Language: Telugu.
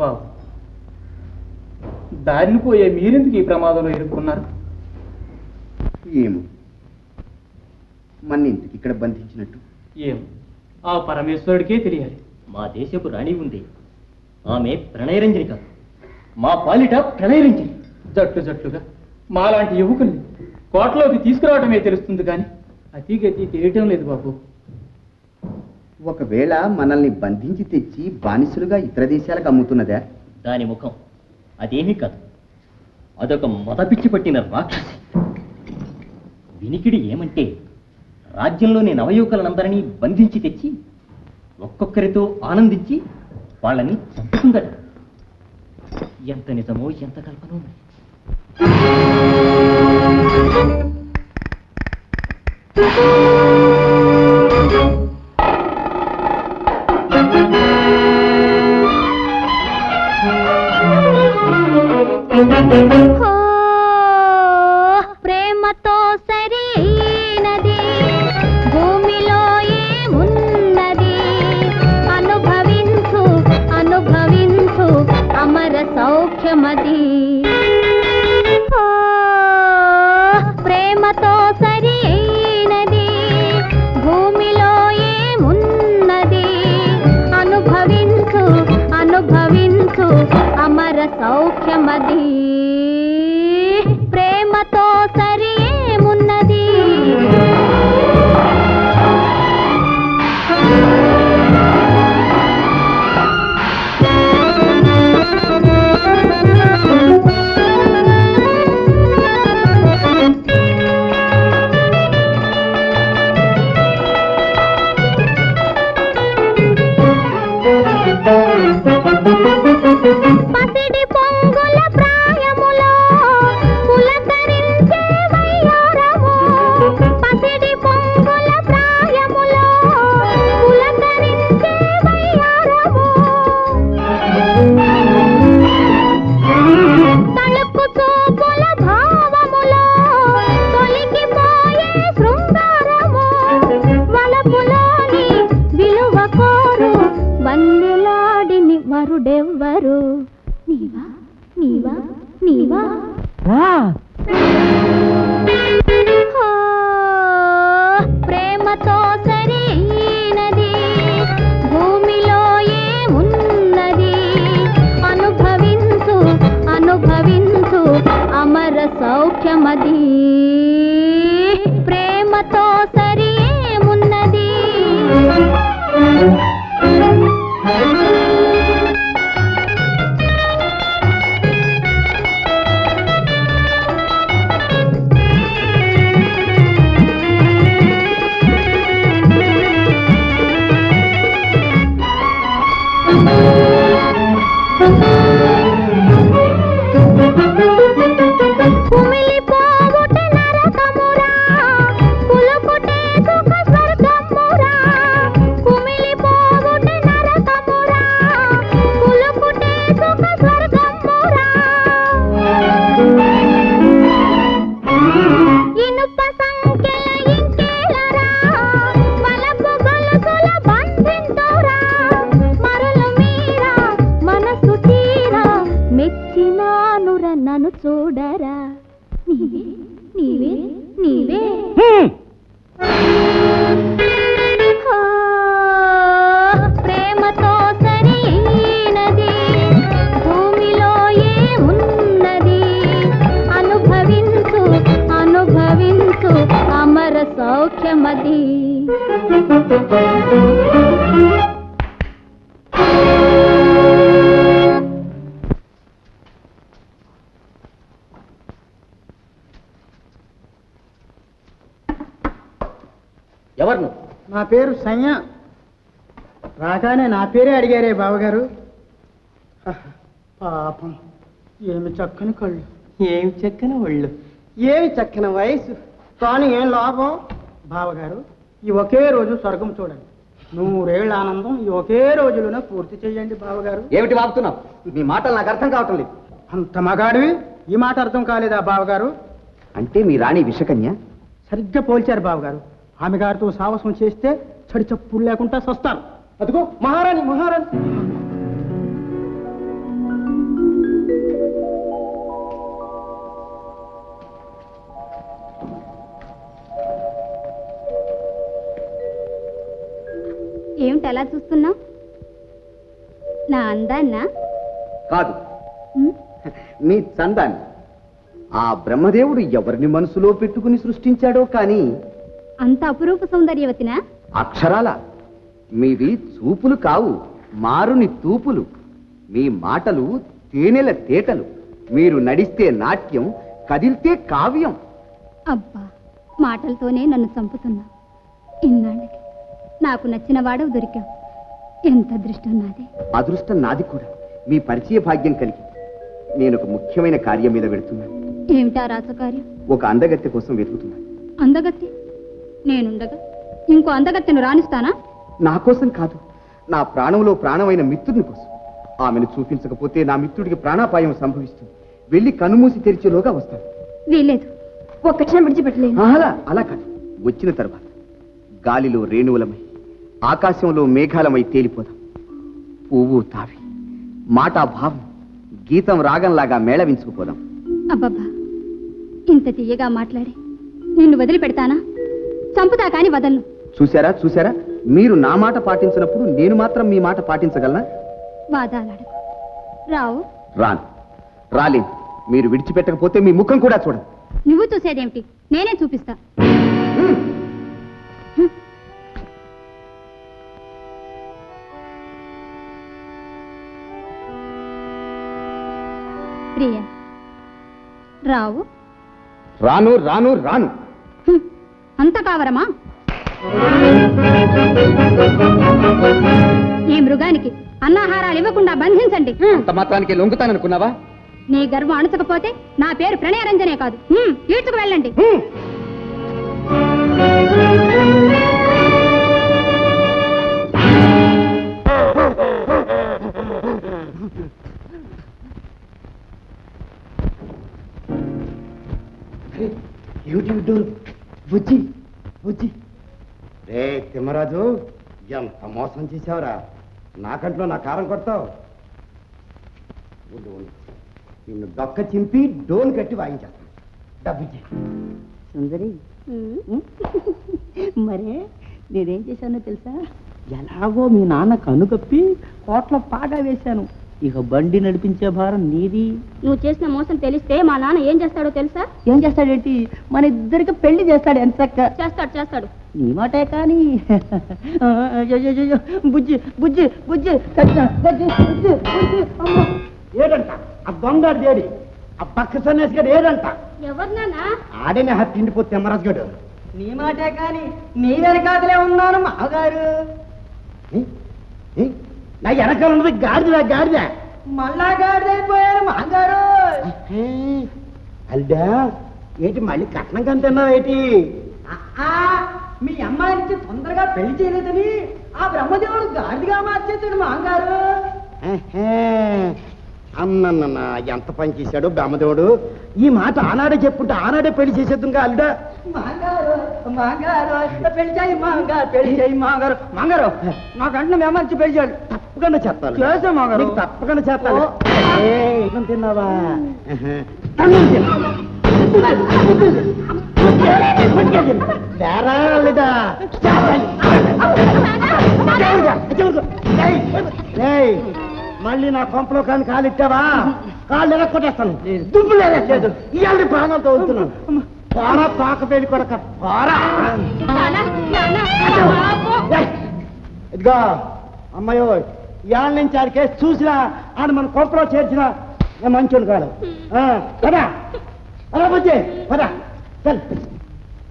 బాబు. దారిని పోయే మీరెందుకు ఈ ప్రమాదంలో ఇరుక్కున్నారు? ఏమో. మన ఇక్కడ బంధించినట్టు. ఏం ఆ పరమేశ్వరుడికే తెలియాలి. మా దేశపు రాణి ఉంది. ఆమె ప్రణయరంజని కాదు. మా పాలిట ప్రణయరంజని. జట్టు జట్టుగా మాలాంటి యువకుల్ని కోటలోకి తీసుకురావటమే తెలుస్తుంది కానీ అతిగతి తెలియటం లేదు బాబు. ఒకవేళ మనల్ని బంధించి తెచ్చి బానిసలుగా ఇతర దేశాలకు అమ్ముతున్నదా? దాని ముఖం అదేమీ కాదు. అదొక మదపిచ్చి పట్టిన రాక్షసి. వినికిడి ఏమంటే రాజ్యంలోని నవయువకులనందరినీ బంధించి తెచ్చి ఒక్కొక్కరితో ఆనందించి వాళ్ళని చంపుతుందట. ఎంత నిజమో ఎంత కల్పనో మరి. హో, ప్రేమతో అమర సౌఖ్యమదీ. చూడరా నీవే నీవే నీవే. ప్రేమతో సరైనది భూమిలో ఏమున్నది? అనుభవించు అనుభవించు అమర సౌఖ్యమది. ఎవరు నువ్వు నా పేరు సంయ రాగానే నా పేరే అడిగారే బావగారు. పాపం. ఏమి చక్కని కళ్ళు. ఏమి చెక్కన ఒళ్ళు? ఏమి చక్కని వయసు. కానీ ఏం లాభం? బావగారు ఈ ఒకే రోజు స్వర్గం చూడండి. నూరేళ్ళ ఆనందం ఈ ఒకే రోజులోనే పూర్తి చేయండి బావగారు. ఏమిటి వాగుతున్నావు? మీ మాటలు నాకు అర్థం కావటం లేదు. అంత మగాడివి? ఈ మాట అర్థం కాలేదా బావగారు? అంటే మీ రాణి విషకన్య? సరిగ్గా పోల్చారు బావగారు. ఆమె గారితో సాహసం చేస్తే చడి చప్పుడు లేకుండా సస్తారు. అదిగో మహారాణి మహారాణి. ఏమిటి అలా చూస్తున్నావు? నా అందాన్నా? కాదు. మీ చందాన్ని. ఆ బ్రహ్మదేవుడు ఎవరిని మనసులో పెట్టుకుని సృష్టించాడో కానీ అంత అపురూప సౌందర్యవతినా అక్షరాల మీవి చూపులు కావు మారుని తూపులు. మీ మాటలు తేనెల తేటలు. మీరు నడిస్తే నాట్యం కదిలితే కావ్యం. అబ్బా మాటలతోనే నన్ను చంపుతున్నా. ఇన్నాళ్ళకి నాకు నచ్చిన వాడవు దొరికావు. ఎంత అదృష్టం నాది. అదృష్టం నాది కూడా. మీ పరిచయ భాగ్యం కలిగి నేను ఒక ముఖ్యమైన కార్యం మీద పెడుతున్నాను ఏమిటా రాసకార్యం ఒక అందగత్తె కోసం వెతుకుతున్నాను. అందగత్తి? నేనుండగా ఇంకో అందగత్తెను రాణిస్తానా? నా కోసం కాదు. నా ప్రాణంలో ప్రాణమైన మిత్రుని కోసం. ఆమెను చూపించకపోతే నా మిత్రుడికి ప్రాణాపాయం సంభవిస్తుంది. వెళ్ళి కన్నుమూసి తెరిచేలోగా వస్తాను. వీలేదు ఒక్క క్షణం విడిచిపెట్టలేను. అలా అలా కాదు. వచ్చిన తర్వాత గాలిలో రేణువులమై ఆకాశంలో మేఘాలమై తేలిపోదాం. పువ్వు తావి మాట భావం గీతం రాగంలాగా మేళవించుకుపోదాం. అబ్బబ్బా ఇంత తీయగా మాట్లాడి నిన్ను వదిలిపెడతానా? చంపుతా కాని వదలను. చూసారా చూసారా మీరు నా మాట పాటించినప్పుడు నేను మాత్రం మీ మాట పాటించగలనా? వాదాలాడకు. రావు. రాను. రాలేను. మీరు విడిచిపెట్టకపోతే మీ ముఖం కూడా చూడండి నువ్వు చూసేదేమిటి? నేనే చూపిస్తా. ప్రియ రావు. రాను రాను రాను. అంత కావరమా? ఈ మృగానికి అన్నాహారాలు ఇవ్వకుండా బంధించండి. అంత మాత్రానికి లొంగుతాననుకున్నావా? నీ గర్వం అణచకపోతే నా పేరు ప్రణయరంజనే కాదు. ఈడ్చుకు వెళ్ళండి. ఏమిటి బుజ్జి బుజ్జి. రే తిమ్మరాజు ఎంత మోసం చేసావురా నా కంట్లో నా కారం కొడతావు. నిన్ను దొక్క చింపి డోలు కట్టి వాయించేస్తాను డబ్బుజ్జి సుందరి. మరే నేనేం చేశానో తెలుసా? ఎలాగో మీ నాన్న కనుకప్పి కోట్ల పాగా వేశాను. ఇక బండి నడిపించే భారం నీది? నువ్వు చేసిన మోసం తెలిస్తే మా నాన్న ఏం చేస్తాడో తెలుసా? ఏం చేస్తాడేంటి? మన ఇద్దరికి పెళ్ళి చేస్తాడు ఎంత చక్క చేస్తాడు చేస్తాడు. నీ మాటే కానీ. బుజ్జి బుజ్జి బుజ్జి. ఏడంట? ఆ దొంగ దేడి. ఆ పక్క సన్యాసి గడు ఏడంట? ఎవరు నాన్న? ఆడేనే తిమ్మరాజు గడు. నీ మాటే కానీ నీ వెనకాతలే ఉన్నాను మాగారు? నా వెనకాల ఉన్నది గాడిద గాడిద. మళ్ళా గాడిదైపోయారు మాగారు అల్డా ఏంటి మళ్ళీ కట్నం కంటున్నావు ఏంటి? మీ అమ్మాయి నుంచి తొందరగా పెళ్ళి చేయలేదని ఆ బ్రహ్మదేవుడు గాడిదిగా మార్చేశాడు మాంగారు అన్నన్న ఎంత పని చేశాడు బ్రహ్మదేవుడు. ఈ మాట ఆనాడే చెప్పుంటే ఆనాడే పెళ్ళి చేసేద్దుగా అల్లుడా? మాంగారు మాంగారు చేయి మాంగారు పెళ్ళి చేయాలి. తప్పకుండా చేస్తాను. చేసాం మాంగారు. నీకు తప్పకుండా చేస్తాను. అన్నం తిన్నావా? మళ్ళీ నా కొంపలో కానీ కాలిట్టావా? కాళ్ళు ఎలా కొట్టేస్తాను? దుబ్బు లేదు. ఇవాళ ప్రాణాలతో వస్తున్నాను. పోరా పాక పెళ్ళి కొడక. పోరా. ఇదిగో అమ్మాయో ఇవాళ నుంచి ఆడి కేసు చూసినా ఆడు మన కొంపలో చేర్చినా మంచోడు కాదు. ఆ, పదా. పదా బుజ్జి పదా. చల్.